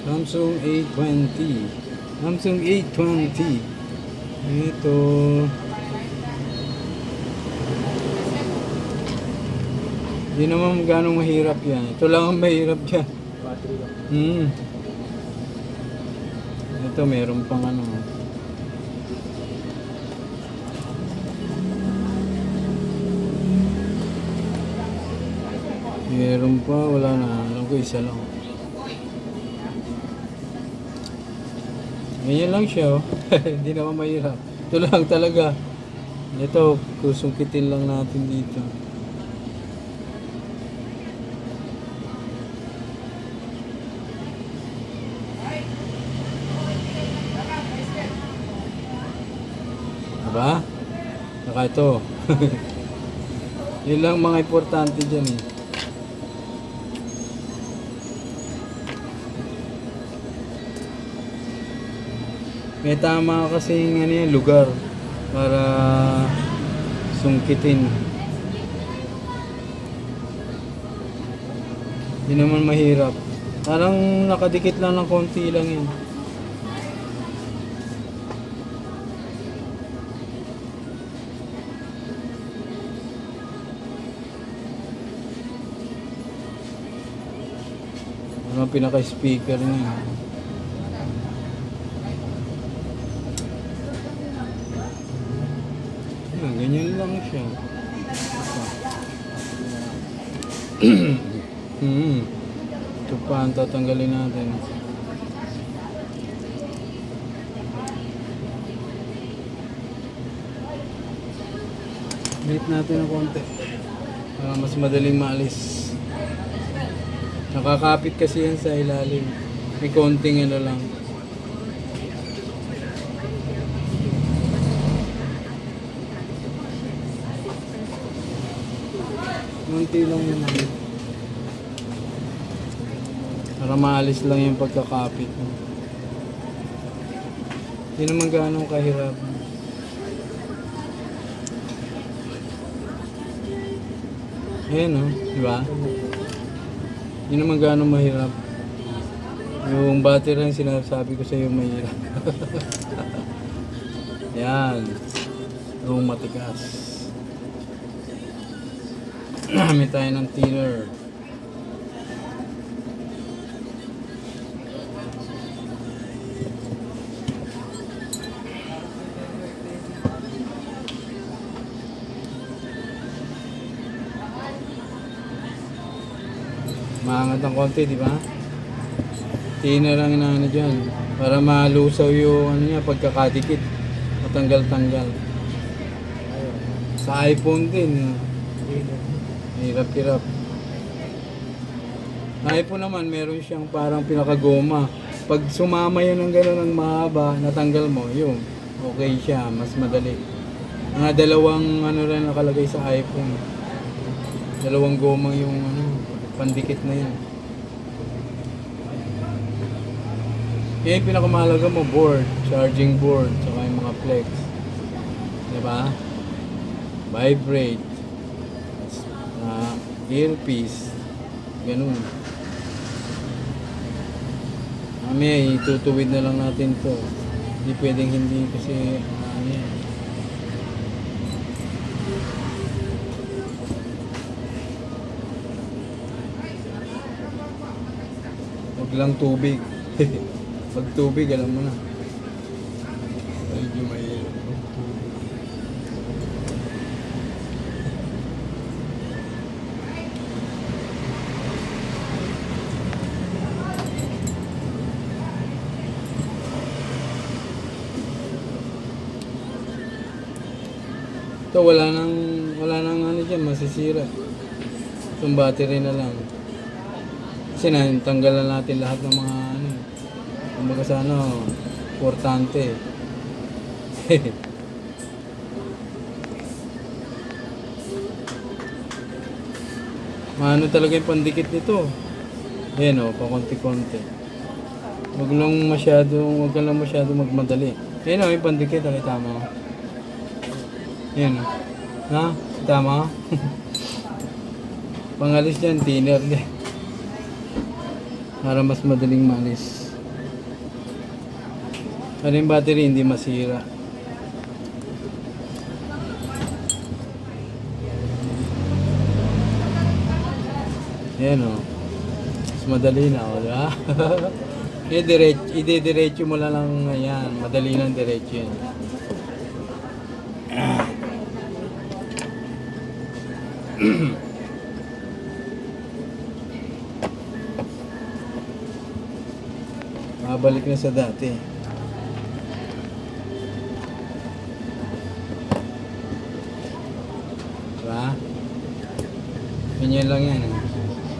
Samsung A20. Samsung A20. Ito. Hindi naman ganong mahirap yan. Ito lang ang mahirap dyan. Hmm. Ito meron pang ano. Meron pa, wala na. Alam ko isa lang. Ganyan lang siya, oh. Hindi naman mahirap. Ito lang talaga. Ito, kusungkitin lang natin dito. Diba? Saka ito. Yun lang mga importante dyan eh. May tama kasi ano yan, lugar para sungkitin. Hindi naman mahirap. Parang nakadikit lang ng konti lang yan. Ano pinaka-speaker niya. Ah, ganyan lang siya. hmm. Ito pa ang tatanggalin natin. Bait natin ng konti. Para mas madaling maalis. Nakakapit kasi yan sa ilalim. May konting ano lang. Konti lang yun. Para maalis lang yung pagkakapit mo. Hindi naman ganong kahirap. Ayan o, di ba? Hindi naman ganong mahirap. Yung battery yung sinasabi ko sa iyo mahirap. Yan. Yung matigas. Gamit tayo ng thinner. Maangat ng konti, di ba? Thinner ang inaano dyan. Para malusaw yung ano niya, pagkakadikit. Matanggal-tanggal. Sa iPhone din. Hirap-hirap. Sa iPhone naman, meron siyang parang pinakagoma. Pag sumama yun ng gano'n ng mahaba, natanggal mo, yun. Okay siya, mas madali. Mga dalawang ano rin nakalagay sa iPhone. Dalawang goma yung ano, pandikit na yan. Yan yung pinakamahalaga mo, board, charging board, saka yung mga flex. Diba? Vibrate uh, earpiece, ganun. Mamaya itutuwid na lang natin to. Hindi pwedeng hindi kasi ano yan. Huwag lang tubig. Pag tubig, alam mo na. Medyo mahirap. Ito wala nang wala nang ano diyan masisira. Itong battery na lang. Kasi na tanggalan natin lahat ng mga ano. Kumbaga sa ano, importante. Maano talaga yung pandikit nito. Ayan o, pakonti-konti. Huwag lang masyado, huwag lang masyado magmadali. Ayan o, yung pandikit, ali tama. Ayan o. Ha? Tama? Pangalis dyan, thinner din. Para mas madaling malis. Ano yung battery hindi masira. Yan o. Mas madali na, wala? I-diretso, i-diretso mo na lang yan. Madali lang diretso yan. Mabalik na sa dati. Diba? Ganyan lang yan.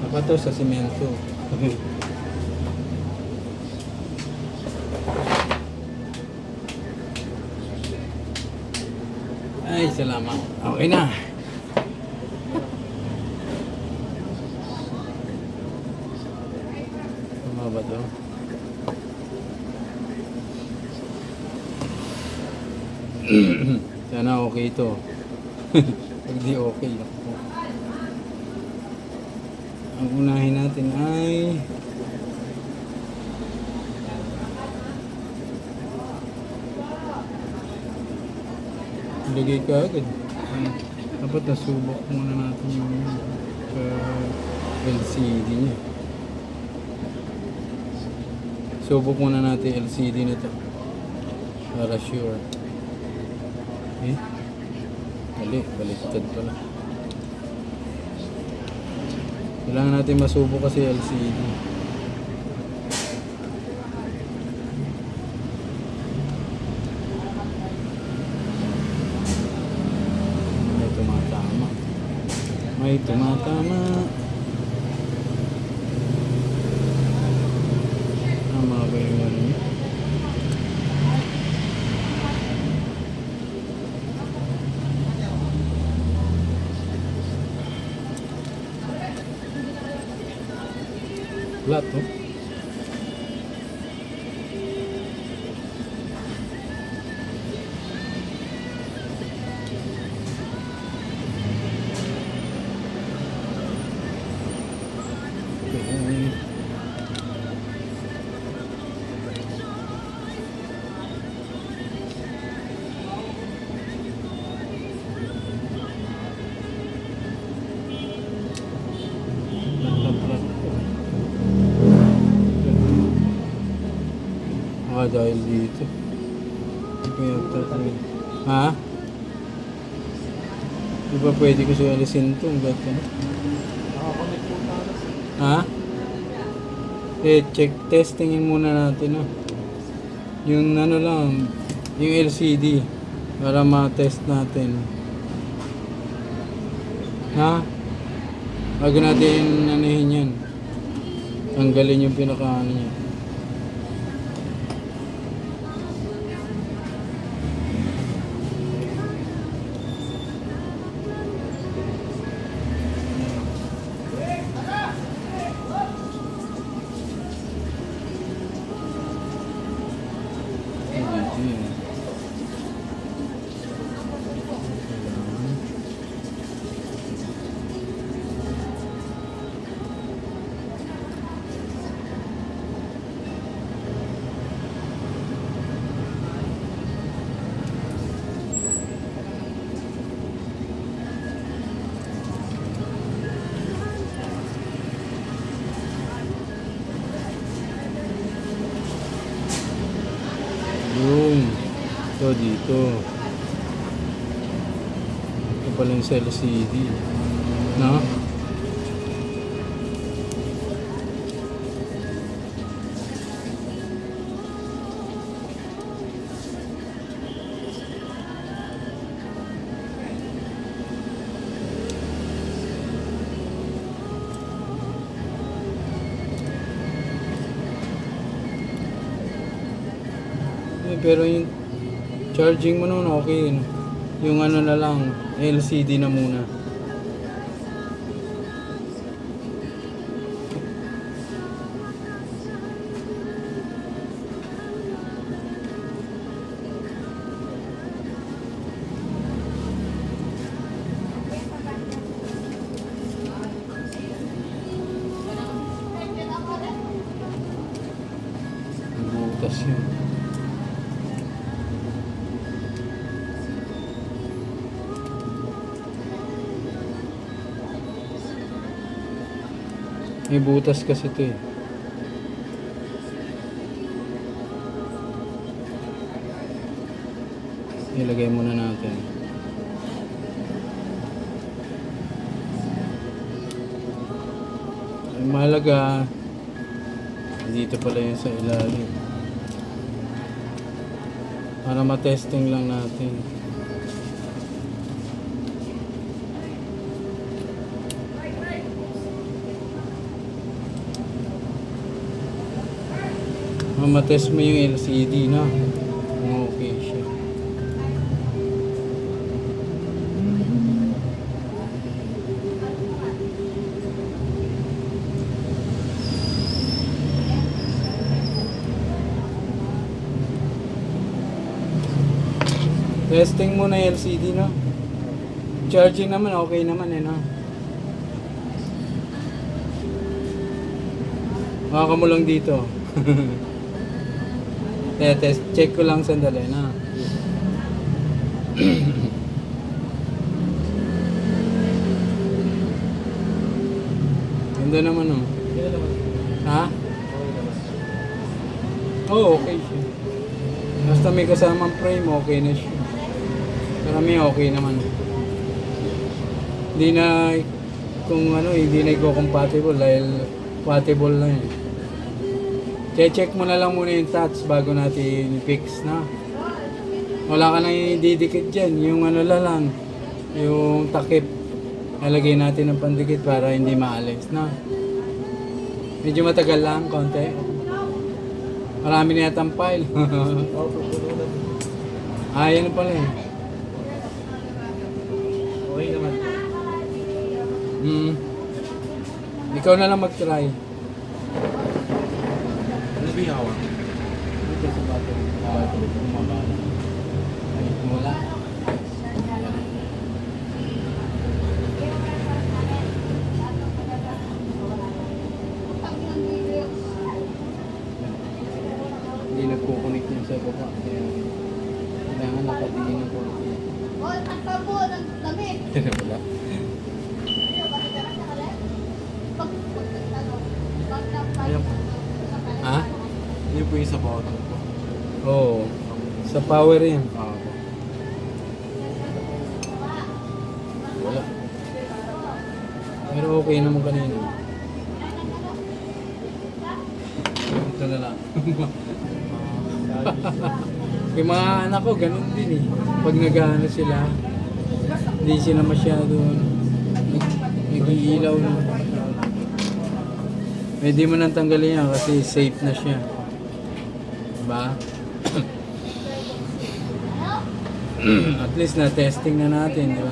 Napato sa simento. Ay, salamat. Okay na. Tama ba to? Okay ito. Pag okay, ako. Ang unahin natin ay Ilagay ka agad. Ay, dapat nasubok muna natin yung sa LCD niya. Subok muna natin LCD nito. Para sure. Eh? Mali, baliktad pala. Kailangan natin masubok kasi LCD. May tumatama. May tumatama. Tama ba yung ano niya? Flat, Ah, dahil dito. Hindi ko yata ito. Ha? Di ba pwede ko siya alisin ito? Ang gato na. Nakakonect po tayo. Ha? Eh, check testingin muna natin, no? Yung ano lang, yung LCD. Para ma-test natin. Ha? Bago natin anahin yan. Tanggalin yung pinaka ano niya. Ito dito. Ito pala yung sa LCD. No? Charging mo naman okay. Yung ano na lang, LCD na muna. May butas kasi ito eh. Ilagay muna natin. Ang mahalaga, dito pala yun sa ilalim. Para matesting lang natin. Mamatest mo yung LCD na. Kung okay siya. Testing muna yung LCD no. Charging naman okay naman eh no. Baka mo lang dito. Kaya test, check ko lang sandali na. Ganda naman oh. Ha? Oh, okay siya. Basta may kasamang frame, okay na siya. Karami okay naman. Hindi na, kung ano, hindi na i-compatible dahil compatible na yun. Che-check mo na lang muna yung touch bago natin fix na. Wala ka nang ididikit dyan. Yung ano la lang, yung takip. Nalagay natin ng pandikit para hindi maalis na. Medyo matagal lang, konti. Marami na file. Oo, pupuno na. ah, yan pala eh. Okay naman. Hmm. Ikaw na lang mag-try. Ano ba yung hawak? Ito sa battery. Battery. Bumabala. Ay, wala. Hindi nagkukunik yung sa baba. Kaya kailangan nakatingin ako. Oh, ang tabo ng damit. Wala. Pag, pag, ano, pag napay- Ayan po. Ha? Yun po yung sa bottom po. Oo. Sa power yan. Ah, po. Wala. Pero okay naman kanina. Ito na lang. Yung mga anak ko, ganun din eh. Pag nag-ano sila, hindi sila masyado nag- nag-iilaw na. Pwede mo nang tanggalin yan kasi safe na siya. Diba? At least na testing na natin, di ba?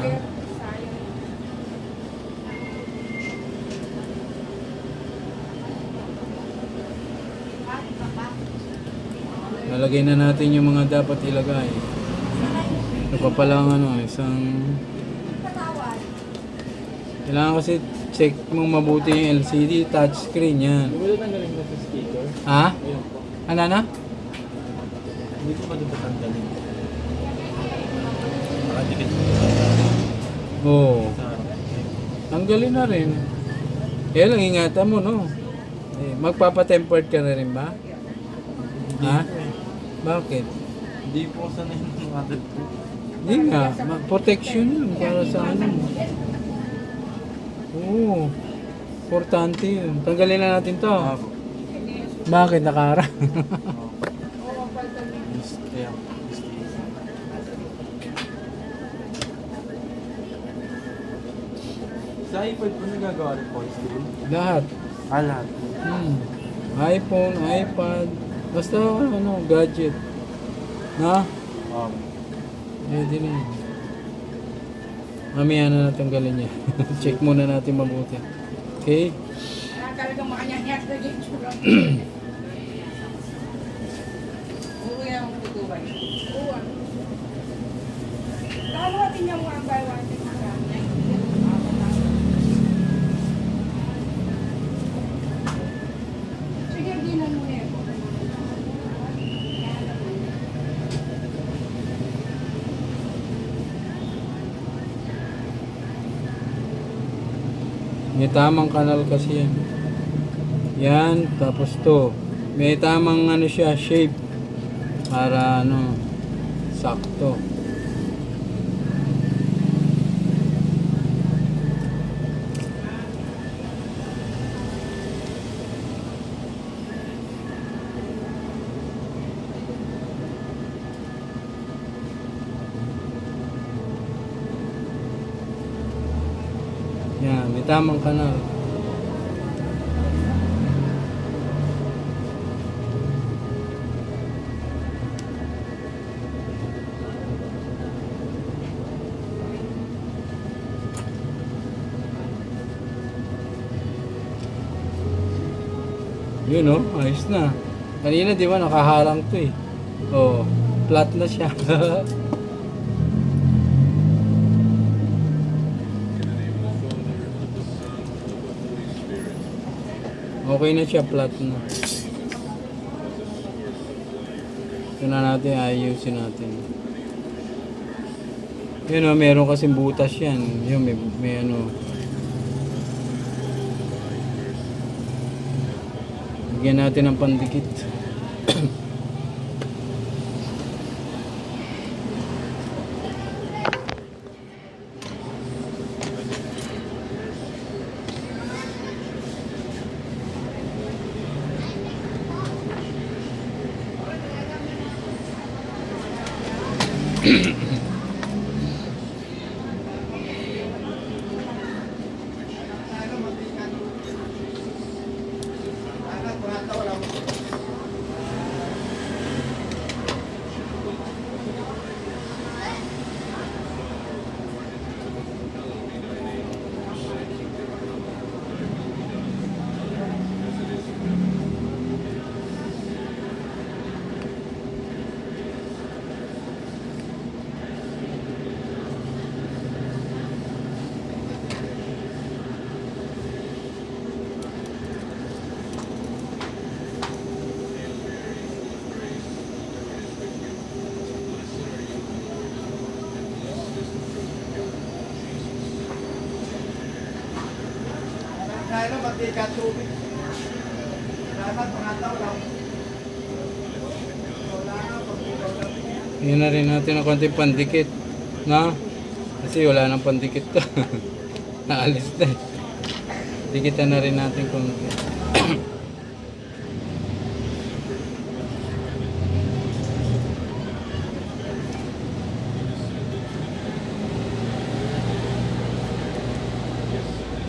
Nalagay na natin yung mga dapat ilagay. Ito pa pala ang ano, isang... Kailangan kasi check mong mabuti yung LCD, touchscreen yan. Mo na tanggalin na speaker. Ha? Ano na? Ko pa dito tanggalin. Nakadikit. Oo. Tanggalin na rin. Kaya lang ingatan mo, no? Eh, magpapatempered ka na rin ba? Ha? Bakit? Hindi po sanay ng other po. Hindi nga, ma- protection yun para sa ano. Oo. Importante yun. Tanggalin na natin to. Bakit nakara? Yes, kaya po. Yes, yes. Sa iPad po nagagawa rin voice stream? Lahat. Ah, lahat. Hmm. iPhone, iPad, basta ano, gadget. Na? Um, Pwede na yun. Mamaya na natanggalin niya. Check muna natin mabuti. Okay? Talagang makanyanyas na yung tsura. Uuwi ang tutuban. Oo. Tama natin yung one by one. May tamang kanal kasi yan. Yan, tapos to. May tamang ano siya, shape. Para ano, sakto. Yan, may tamang kanal. Yun oh, ayos na. Kanina di ba nakaharang to eh. Oh, flat na siya. okay na siya, flat na. Ito na natin, ayusin natin. Yun oh, meron kasing butas yan. Yun, may, may ano. Bigyan natin ng pandikit. Matika tubig. Dapat pangataw lang. Wala na, rin natin ng konting pandikit. Na? Kasi wala nang pandikit to. Naalis na eh. Dikitan na rin natin konti.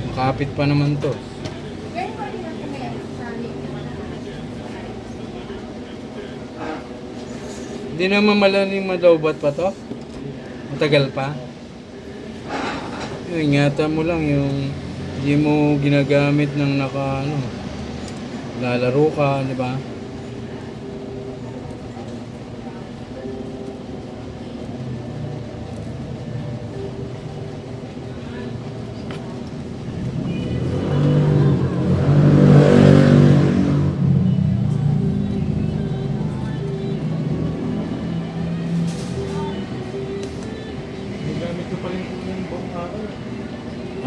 Makapit pa naman to. Ganyan pa rin ako ngayon sa Hindi naman malalim madaubat pa to. Matagal pa. Ingatan mo lang yung hindi mo ginagamit ng naka ano. Lalaro ka, di ba?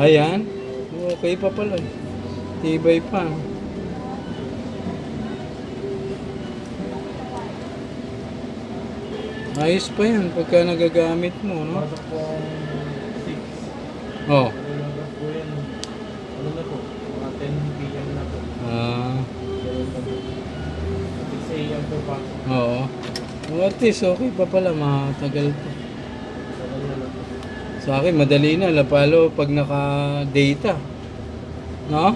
Ayan. Okay pa pala. Tibay pa. Ayos pa yan pagka nagagamit mo, no? Pasok po ang 6. Oh. Ano na po? Mga 10 p.m. na po. Ah, Ganun na po. 6 a.m. po pasok. oo. Oh, at least okay pa pala, matagal pa. Ganun na lang po. Sa akin, madali na. Lapalo pag naka-data. No?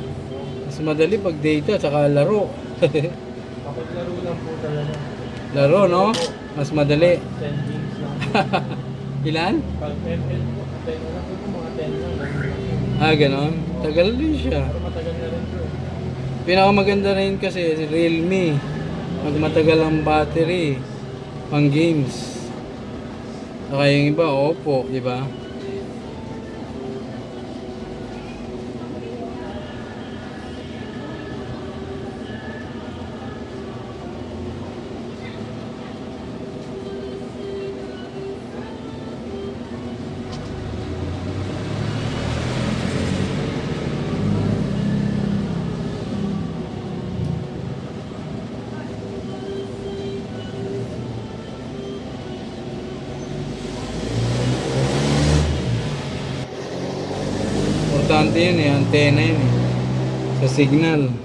Mas madali pag data, tsaka laro. Kapag laro lang po talaga. laro, no? Mas madali. 10 games lang. Ilan? Pag ML po, 10 na lang po mga 10 lang. ganun lang. Ah, ganon. Tagal din siya. Pero matagal na rin po. Pinakamaganda rin kasi Realme. Pag matagal ang battery, pang games. Saka yung iba, Oppo, di ba? Signal.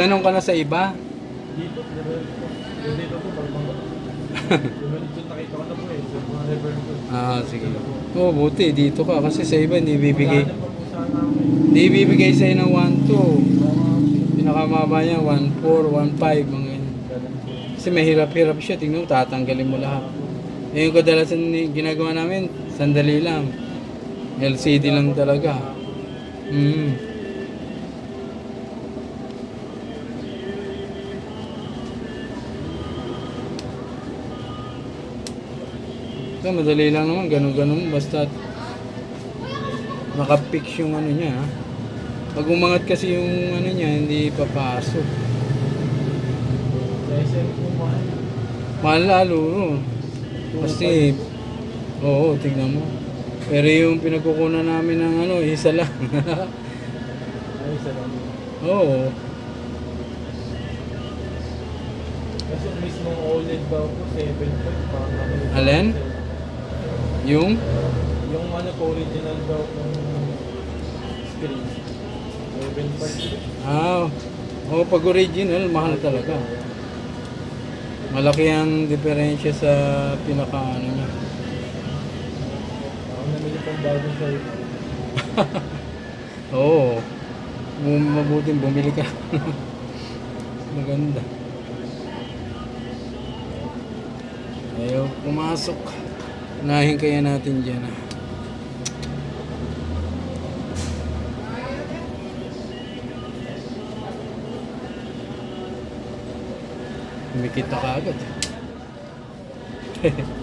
Nagtanong ka na sa iba? Dito, dito po, dito nakita ko na po eh. Yung mga river ko. Ah, sige. Oo, oh, buti. Dito ka. Kasi sa iba, hindi bibigay. Eh. Hindi bibigay sa'yo ng 1-2. Mga Pinakamaba niya, 1-4, 1-5, mga ganyan. Kasi mahirap-hirap siya. Tingnan mo, tatanggalin mo lahat. Eh, yung kadalasan ni- ginagawa namin, sandali lang. LCD lang talaga. Mm. So, madali lang naman, ganun-ganun, basta nakapix yung ano niya. ha. Pag umangat kasi yung ano niya, hindi papasok. Mahal. Lalo, no? Kasi, oo, tignan mo. Pero yung pinagkukunan namin ng ano, isa lang. Isa lang. oo. Kasi mismo OLED ba po, 7 po. Parang nakalito. Alin? Yung, Yung ano po, original daw kung screen. 7 pa ah, oh, pag original, mahal talaga. Malaki ang diferensya sa pinaka ano niya. Ako namili pang bagong cellphone. Oo. Bum- mabuting bumili ka. Maganda. Ayaw pumasok. Unahin kaya natin dyan ah. Kumikita ka agad.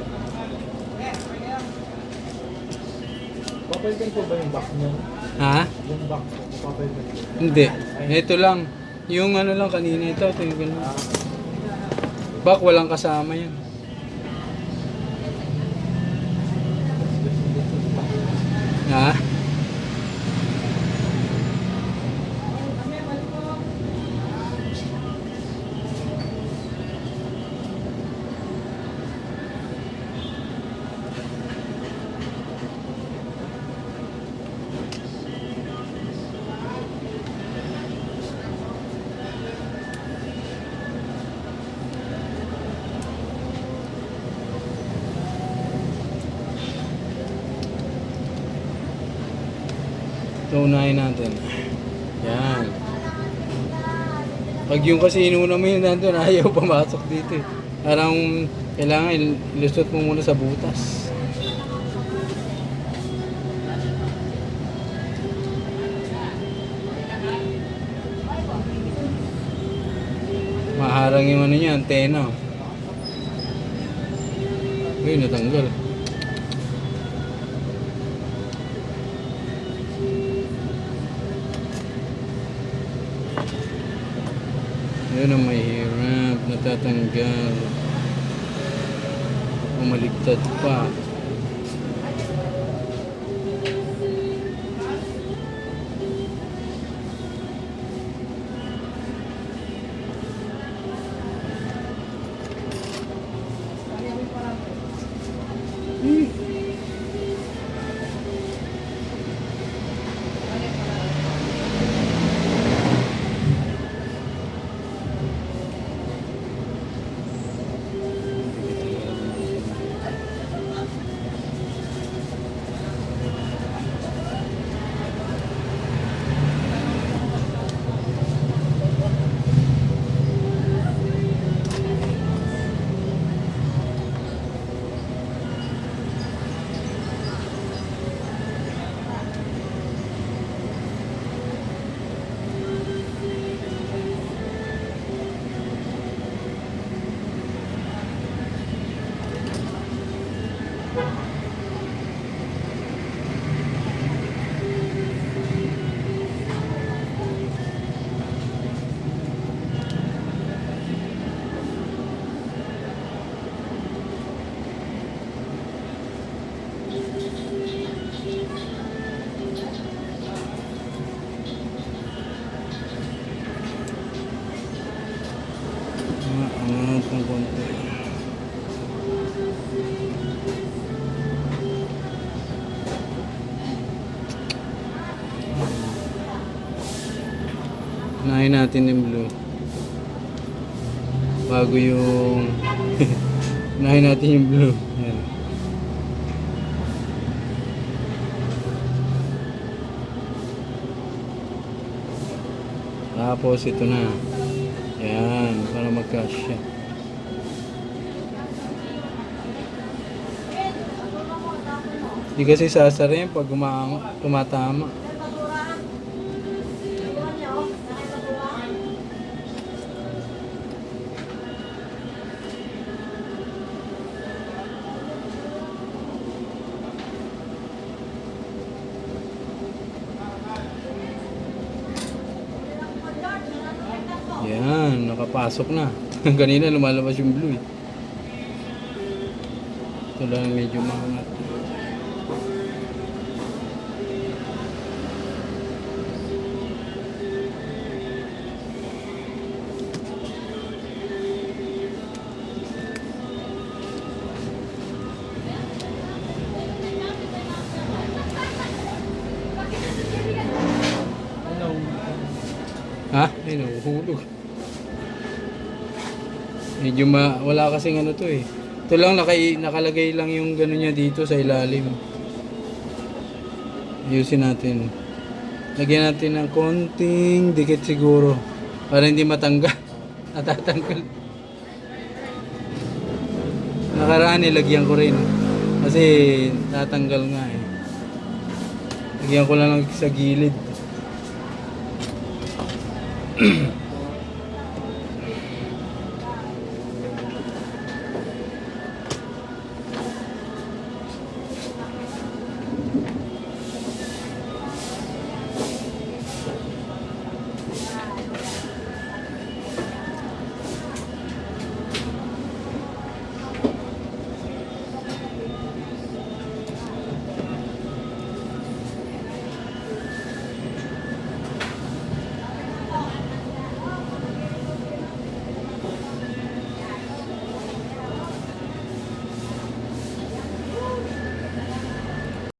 Papalitan po ba yung box niya? ha? Yung box po, papalitan po. Hindi. Ito lang. Yung ano lang kanina ito. Ito yung ganun. Bak, walang kasama yan. Ha? Ito unahin natin. Yan. Pag yung kasi inuna mo yun nandun, ayaw pumasok dito eh. Parang kailangan il- ilusot mo muna sa butas. Maharang yung ano niya, antena. Uy, natanggal. Ang mahirap, natatanggal. Umaligtad pa. Unahin natin yung blue. Bago yung... Unahin natin yung blue. Yan. Tapos ito na. Yan, para magkasya. Hindi kasi sasara yan pag tumatama. Yan, nakapasok na. Kanina lumalabas yung blue eh. Ito lang medyo maangat. Medyo ma... Wala kasing ano to eh. Ito lang nakai, nakalagay lang yung gano'n niya dito sa ilalim. Ayusin natin. Lagyan natin ng konting dikit siguro. Para hindi matanggal. Natatanggal. Nakaraan nilagyan ko rin. Kasi tatanggal nga eh. Lagyan ko lang sa gilid.